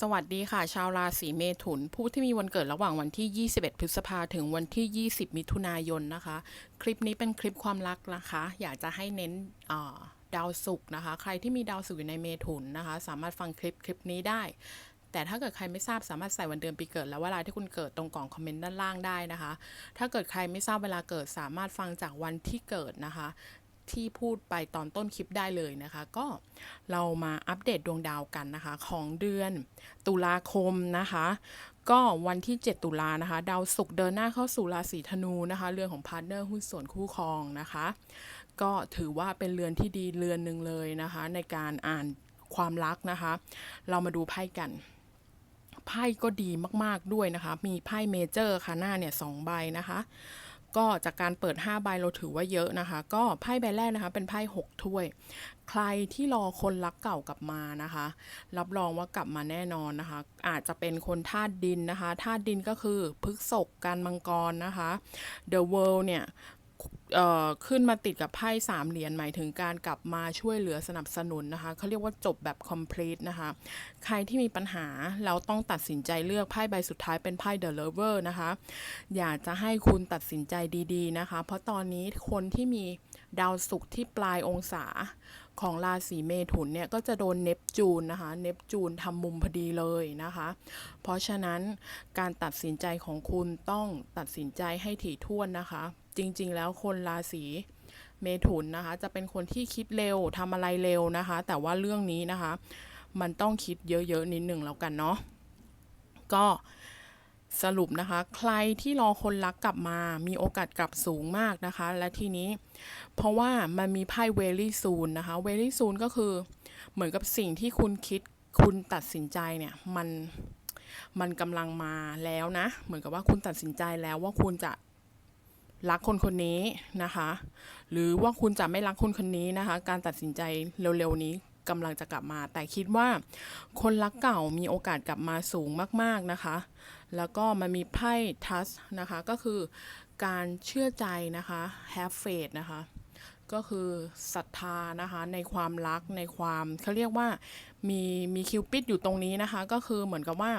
สวัสดีค่ะ ชาวราศีเมถุน ผู้ที่มีวันเกิดระหว่างวันที่ 21 พฤษภาถึงวันที่ 20 มิถุนายนนะคะ คลิปนี้เป็นคลิปความรักนะคะ อยากจะให้เน้นดาวศุกร์นะคะ ใครที่มีดาวศุกร์อยู่ในเมถุนนะคะ สามารถฟังคลิปคลิปนี้ได้ แต่ถ้าเกิดใครไม่ทราบสามารถใส่วันเดือนปีเกิด และเวลาที่คุณเกิดตรงกล่องคอมเมนต์ด้านล่างได้นะคะ ถ้าเกิดใครไม่ทราบเวลาเกิดสามารถฟังจากวันที่เกิดนะคะ ที่พูดไปตอนต้นคลิปได้เลยนะคะ ก็เรามาอัปเดตดวงดาวกันนะคะ ของเดือนตุลาคมนะคะ ก็วันที่ 7 ตุลานะคะ ดาวศุกร์เดินหน้าเข้าสู่ราศีธนูนะคะ เรือนของพาร์ทเนอร์หุ้นส่วนคู่ครองนะคะ ก็ถือว่าเป็นเรือนที่ดีเรือนหนึ่งเลยนะคะ ในการอ่านความรักนะคะ เรามาดูไพ่กันไพ่ก็ดีมาก ๆ ด้วยนะคะ มีไพ่เมเจอร์ค่ะหน้าเนี่ยสองใบนะคะ ก็จากการเปิด 5 ใบเราถือว่าเยอะนะคะ ก็ไพ่ใบแรกนะคะ เป็นไพ่6ถ้วย ใครที่รอคนรักเก่ากลับมานะคะ รับรองว่ากลับมาแน่นอนนะคะ อาจจะเป็นคนธาตุดินนะคะธาตุดินก็คือพฤกษกการมังกรนะคะ The World เนี่ย ขึ้นมาติดกับไพ่สามเหรียญหมายถึงการกลับมาช่วยเหลือสนับสนุนนะคะเขาเรียกว่าจบแบบ complete นะคะ ใครที่มีปัญหาเราต้องตัดสินใจเลือกไพ่ใบสุดท้ายเป็นไพ่ The Lover นะคะ อยากจะให้คุณตัดสินใจดีๆนะคะ เพราะตอนนี้คนที่มีดาวศุกร์ที่ปลายองศาของราศีเมถุนเนี่ยก็จะโดนเนปจูนนะคะ เนปจูนทำมุมพอดีเลยนะคะ เพราะฉะนั้นการตัดสินใจของคุณต้องตัดสินใจให้ถี่ถ้วนนะคะ จริง ๆ แล้วคนราศีเมถุนนะคะ จะเป็นคนที่คิดเร็วทำอะไรเร็วนะคะ แต่ว่าเรื่องนี้นะคะ มันต้องคิดเยอะ ๆ นิดหนึ่งแล้วกันเนาะก็สรุปนะคะ ใครที่รอคนรักกลับมามีโอกาสกลับสูงมากนะคะ และทีนี้เพราะว่ามันมีไพ่เวลี่ซูนนะคะเวลี่ซูนก็คือเหมือนกับสิ่งที่คุณคิดคุณตัดสินใจเนี่ยมันมันกำลังมาแล้วนะ เหมือนกับว่าคุณตัดสินใจแล้วว่าคุณจะ รักคนคนนี้นะคะ หรือว่าคุณจะไม่รักคนคนนี้นะคะ การตัดสินใจเร็วๆนี้กำลังจะกลับมา แต่คิดว่าคนรักเก่ามีโอกาสกลับมาสูงมากๆนะคะ แล้วก็มันมีไพ่ทัสนะคะ ก็คือการเชื่อใจนะคะ have faith นะคะ ก็คือศรัทธานะคะในความรักในความเขาเรียกว่ามีมีคิวปิดอยู่ตรงนี้นะคะ ก็คือเหมือนกับว่า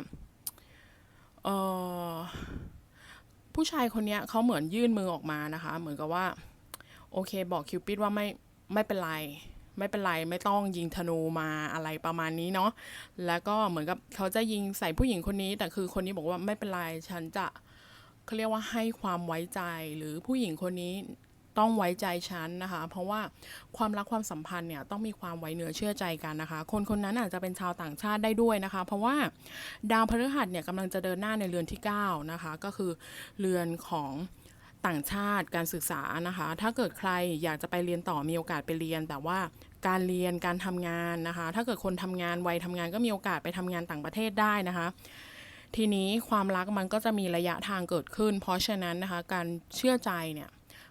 เออ ผู้ชายคนนี้เขาเหมือนยื่นมือออกมานะคะ เหมือนกับว่า โอเค บอกคิวปิดว่าไม่ไม่เป็นไร ไม่เป็นไรไม่ต้องยิงธนูมาอะไรประมาณนี้เนาะแล้วก็เหมือนกับเขาจะยิงใส่ผู้หญิงคนนี้ แต่คือคนนี้บอกว่าไม่เป็นไรฉันจะเขาเรียกว่าให้ความไว้ใจหรือผู้หญิงคนนี้ ต้องไว้ใจฉันนะคะ เพราะว่าความรักความสัมพันธ์เนี่ยต้องมีความไว้เนื้อเชื่อใจกันนะคะ คนคนนั้นอาจจะเป็นชาวต่างชาติได้ด้วยนะคะ เพราะว่าดาวพฤหัสเนี่ยกำลังจะเดินหน้าในเรือนที่ 9 นะคะ ก็คือเรือนของต่างชาติการศึกษานะคะ ถ้าเกิดใครอยากจะไปเรียนต่อมีโอกาสไปเรียน แต่ว่าการเรียนการทำงานนะคะ ถ้าเกิดคนทำงานวัยทำงานก็มีโอกาสไปทำงานต่างประเทศได้นะคะ ทีนี้ความรักมันก็จะมีระยะทางเกิดขึ้น เพราะฉะนั้นนะคะ การเชื่อใจเนี่ย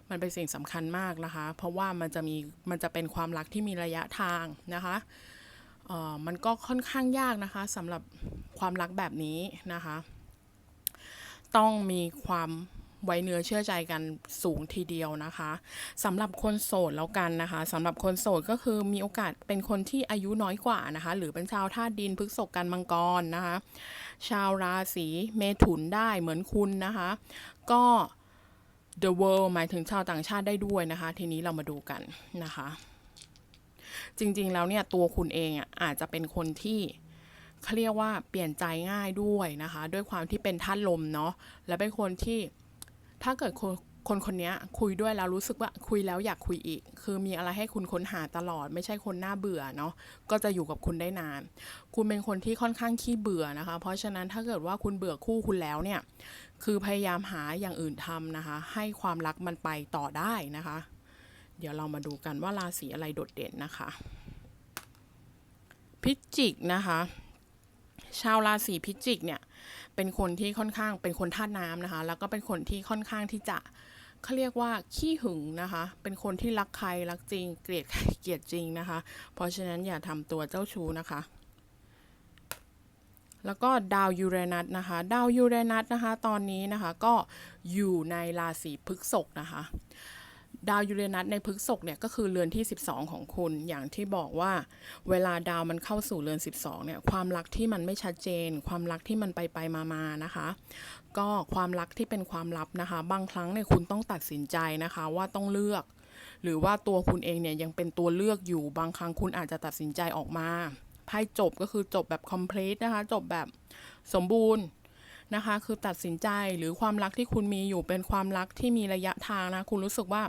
มันเป็นสิ่งสำคัญมากนะคะ เพราะว่ามันจะมีมันจะเป็นความรักที่มีระยะทางนะคะเอ่อมันก็ค่อนข้างยากนะคะสำหรับความรักแบบนี้นะคะ ต้องมีความไว้เนื้อเชื่อใจกันสูงทีเดียวนะคะสำหรับคนโสดแล้วกันนะคะสำหรับคนโสดก็คือมีโอกาสเป็นคนที่อายุน้อยกว่านะคะ หรือเป็นชาวธาตุดินพฤษกันมังกรนะคะ ชาวราศีเมถุนได้เหมือนคุณนะคะ ก็ the world หมายถึงชาวต่างชาติได้ด้วยนะคะ ทีนี้เรามาดูกันนะคะ จริงๆแล้วเนี่ยตัวคุณเองอะอาจจะเป็นคนที่เขาเรียกว่าเปลี่ยนใจง่ายด้วยนะคะ ด้วยความที่เป็นท่านลมเนาะและเป็นคนที่ถ้าเกิด คนคนนี้คุยด้วยแล้วรู้สึกว่าคุยแล้วอยากคุยอีก คือมีอะไรให้คุณค้นหาตลอด ไม่ใช่คนหน่าเบื่อเนาะก็จะอยู่กับคุณได้นาน คุณเป็นคนที่ค่อนข้างขี้เบื่อนะคะ เพราะฉะนั้นถ้าเกิดว่าคุณเบื่อคู่คุณแล้วเนี่ยคือพยายามหาอย่างอื่นทำนะคะ ให้ความรักมันไปต่อได้นะคะ เดี๋ยวเรามาดูกันว่าราศีอะไรโดดเด่นนะคะ พิจิกนะคะชาวราศีพิจิกเนี่ยเป็นคนที่ค่อนข้างเป็นคนธาตุน้ำนะคะ แล้วก็เป็นคนที่ค่อนข้างที่จะ เขาเรียกว่าขี้หึงนะคะ เป็นคนที่รักใครรักจริง เกลียดใครเกลียดจริงนะคะ เพราะฉะนั้นอย่าทำตัวเจ้าชู้นะคะ แล้วก็ดาวยูเรนัสนะคะ ดาวยูเรนัสนะคะ ตอนนี้นะคะก็อยู่ในราศีพฤษภนะคะ ดาวยูเรนัสในพฤกษกเนี่ยก็คือเรือนที่ 12 ของคุณ อย่างที่บอกว่า เวลาดาวมันเข้าสู่เรือน 12เนี่ยความรักที่มันไม่ชัดเจน ความรักที่มันไปไปมามานะคะ ก็ความรักที่เป็นความลับนะคะ บางครั้งเนี่ยคุณต้องตัดสินใจนะคะว่าต้องเลือก หรือว่าตัวคุณเองเนี่ยยังเป็นตัวเลือกอยู่บางครั้งคุณอาจจะตัดสินใจออกมาไพ่จบก็คือจบแบบ complete นะคะ จบแบบสมบูรณ์นะคะ คือตัดสินใจหรือความรักที่คุณมีอยู่เป็นความรักที่มีระยะทางนะ คุณรู้สึกว่า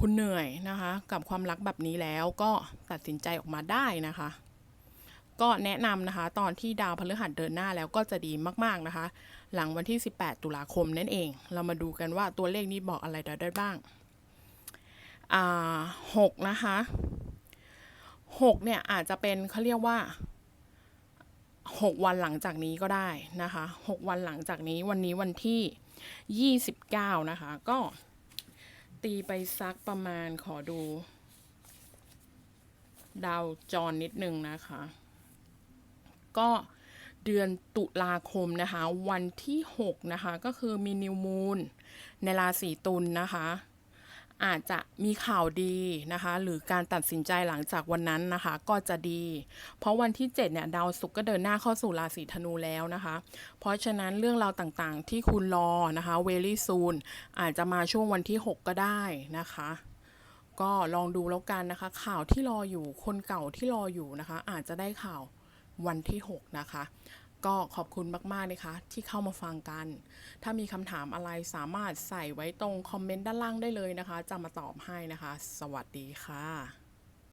คุณเหนื่อยนะคะ กับความรักแบบนี้แล้วก็ตัดสินใจออกมาได้นะคะ ก็แนะนำนะคะ ตอนที่ดาวพฤหัสเดินหน้าแล้วก็จะดีมากๆนะคะ หลังวันที่ 18 ตุลาคมนั่นเอง เรามาดูกันว่าตัวเลขนี้บอกอะไรเราได้บ้างอ่าหกนะคะหกเนี่ยอาจจะเป็นเขาเรียกว่าหกวันหลังจากนี้ก็ได้นะคะหกวันหลังจากนี้วันนี้วันที่ยี่สิบเก้านะคะ ก็ ตีไปซักประมาณขอดู ดาวจรนิดนึงนะคะ ก็เดือนตุลาคมนะคะ วันที่หกนะคะ ก็คือมีนิวมูนในราศีตุลนะคะ อาจจะมีข่าวดีนะคะ หรือการตัดสินใจหลังจากวันนั้นนะคะ ก็จะดี เพราะวันที่ 7 เนี่ย ดาวศุกร์ก็เดินหน้าเข้าสู่ราศีธนูแล้วนะคะ เพราะฉะนั้นเรื่องราวต่างๆ ที่คุณรอนะคะเวลี่ซูนอาจจะมาช่วงวันที่ 6 ก็ได้นะคะก็ลองดูแล้วกันนะคะ ข่าวที่รออยู่คนเก่าที่รออยู่นะคะ อาจจะได้ข่าววันที่ 6 นะคะ ก็ขอบคุณมากๆนะคะที่เข้ามาฟังกัน ถ้ามีคำถามอะไรสามารถใส่ไว้ตรงคอมเมนต์ด้านล่างได้เลยนะคะ จะมาตอบให้นะคะ สวัสดีค่ะ